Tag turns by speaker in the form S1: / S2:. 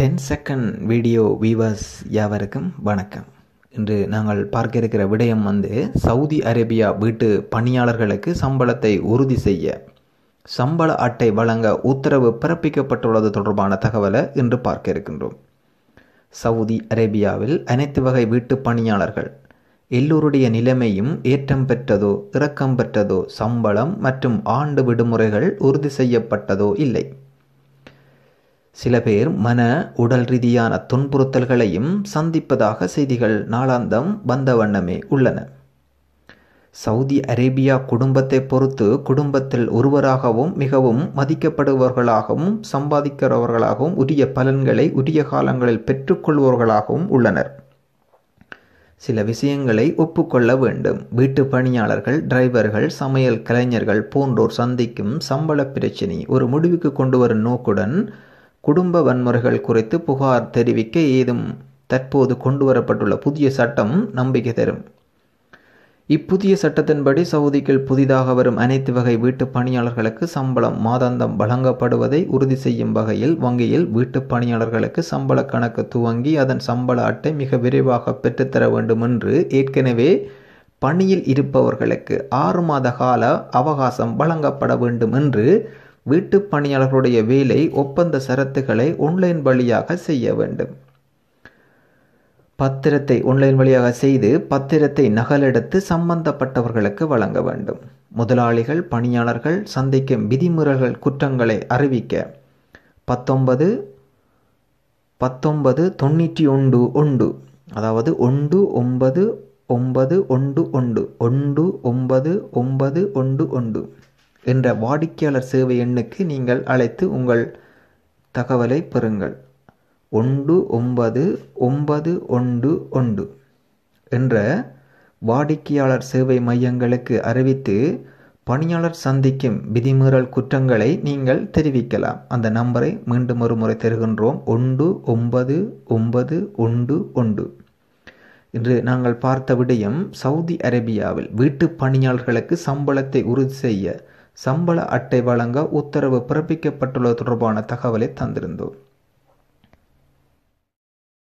S1: Ten second video viewers யாவருக்கும் வணக்கம். இன்று நாங்கள் பார்க்க இருக்கிற விடயம் வந்து சவுதி அரேபியா வீட்டு பணியாளர்களுக்கு சம்பளத்தை உறுதி செய்ய சம்பள அட்டை வழங்க உத்தரவு பிறப்பிக்கப்பட்டுள்ளது தொடர்பான தகவலை இன்று பார்க்க இருக்கின்றோம் சவுதி அரேபியாவில் அனைத்து வகை வீட்டு பணியாளர்கள் எல்லோருடைய நிலைமையும் ஏற்றம் பெற்றதோ இறக்கம் பெற்றதோ சம்பளம் மற்றும் ஆண்டு விடுமுறைகள் உறுதி செய்யப்பட்டதோ இல்லை. சில பேர் மன உடல் ரீதியான துன்புறுத்தல்களையும் சந்திப்பதாக செய்திகள் நாளாந்தம் வந்த வண்ணமே உள்ளன. சவுதி அரேபியா குடும்பத்தை பொறுத்து குடும்பத்தில் ஒருவராகவும் மிகவும் மதிக்கப்படுபவர்களாகவும் சம்பாதிக்கிறவர்களாகவும் உரிய பலன்களை உரிய காலங்களில் பெற்றுக்கொள்பவர்களாகவும் உள்ளனர். சில விஷயங்களை ஒப்புக்கொள்ள வேண்டும். வீட்டு பணியாளர்கள் டிரைவர்கள் சமையல் கலைஞர்கள் போன்றோர் சந்திக்கும் சம்பள பிரச்சினை ஒரு முடிவுக்கு கொண்டு வரும் நோக்குடன் குடும்ப வன்முறைகள் குறித்து புகார் தெரிவிக்க ஏதும் தற்போது கொண்டு வரப்பட்டுள்ள புதிய சட்டம் நம்பிக்கை தரும். இப்புதிய சட்டத்தின்படி சவுதிக்குள் புதிதாக வரும் அனைத்து வகை வீட்டு பணியாளர்களுக்கு சம்பளம் மாதாந்தம் வழங்கப்படுவதை உறுதி செய்யும் வகையில் வங்கியில் வீட்டு பணியாளர்களுக்கு சம்பள கணக்கு துவங்கி அதன் சம்பள அட்டை மிக விரைவாக பெற்றுத்தர வேண்டும் என்று ஏற்கனவே பணியில் இருப்பவர்களுக்கு ஆறு மாத கால அவகாசம் வழங்கப்பட வேண்டும் என்று வீட்டு பணியாளர்களுடைய வேலை ஒப்பந்த சரத்துக்களை ஒன்லைன் வழியாக செய்ய வேண்டும். பத்திரத்தை ஒன்லைன் வழியாக செய்து பத்திரத்தை நகலெடுத்து சம்பந்தப்பட்டவர்களுக்கு வழங்க வேண்டும். முதலாளிகள் பணியாளர்கள் சந்திக்கும் விதிமுறைகள் குற்றங்களை அறிவிக்க. பத்தொன்பது பத்தொன்பது தொண்ணூற்றி ஒன்று ஒன்று அதாவது ஒன்று ஒன்பது ஒன்பது ஒன்று ஒன்று ஒன்று ஒன்பது ஒன்பது ஒன்று ஒன்று. என்ற வாடிக்கையாளர் சேவை எண்ணுக்கு நீங்கள் அழைத்து உங்கள் தகவலை பெறுங்கள். ஒன்று ஒன்பது ஒன்பது ஒன்று ஒன்று என்ற வாடிக்கையாளர் சேவை மையங்களுக்கு அறிவித்து பணியாளர் சந்திக்கும் விதிமீறல் குற்றங்களை நீங்கள் தெரிவிக்கலாம். அந்த நம்பரை மீண்டும் ஒரு முறை தருகின்றோம். ஒன்று ஒன்பது ஒன்பது ஒன்று ஒன்று. இன்று நாங்கள் பார்த்த விடயம் சவுதி அரேபியாவில் வீட்டு பணியாளர்களுக்கு சம்பளத்தை உறுதி செய்ய சம்பள அட்டை வழங்க உத்தரவு பிறப்பிக்கப்பட்டுள்ளது தொடர்பான தகவலை தந்திருந்தோம்.